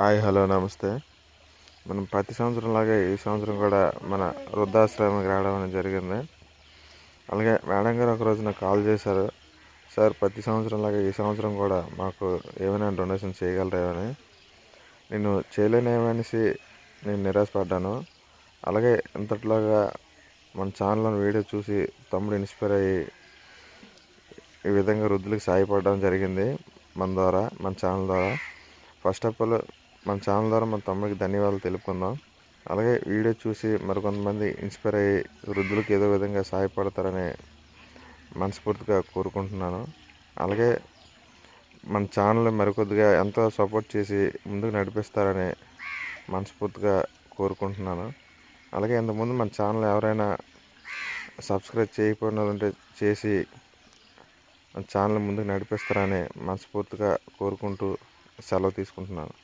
Hi hello నమస్తే. మనం ప్రతి సంవత్సరం లాగే ఈ సంవత్సరం కూడా మన వృద్ధాశ్రమానికి రావడం అనేది జరిగింది. అలాగే మేడం గారు ఒకరోజు నాకు కాల్ చేశారు. సార్ ప్రతి సంవత్సరం లాగా ఈ సంవత్సరం కూడా మాకు ఏమైనా డొనేషన్ చేయగలరేమని నేను చేయలేనేమనేసి నేను నిరాశపడ్డాను. అలాగే ఇంతట్లాగా మన ఛానల్లో వీడియో చూసి తమ్ముడు ఇన్స్పైర్ అయ్యి ఈ విధంగా వృద్ధులకు సహాయపడడం జరిగింది మన ద్వారా మన ఛానల్ ద్వారా. ఫస్ట్ ఆఫ్ ఆల్ మన ఛానల్ ద్వారా మన తమ్ముడికి ధన్యవాదాలు తెలుపుకుందాం. అలాగే వీడియో చూసి మరికొంతమంది ఇన్స్పైర్ అయ్యి వృద్ధులకు ఏదో విధంగా సహాయపడతారని మనస్ఫూర్తిగా కోరుకుంటున్నాను. అలాగే మన ఛానల్ మరికొద్దిగా ఎంతో సపోర్ట్ చేసి ముందుకు నడిపిస్తారని మనస్ఫూర్తిగా కోరుకుంటున్నాను. అలాగే ఇంతకుముందు మన ఛానల్ ఎవరైనా సబ్స్క్రైబ్ చేయకపోయిన ఉంటే చేసి మన ఛానల్ ముందుకు నడిపిస్తారని మనస్ఫూర్తిగా కోరుకుంటూ సెలవు తీసుకుంటున్నాను.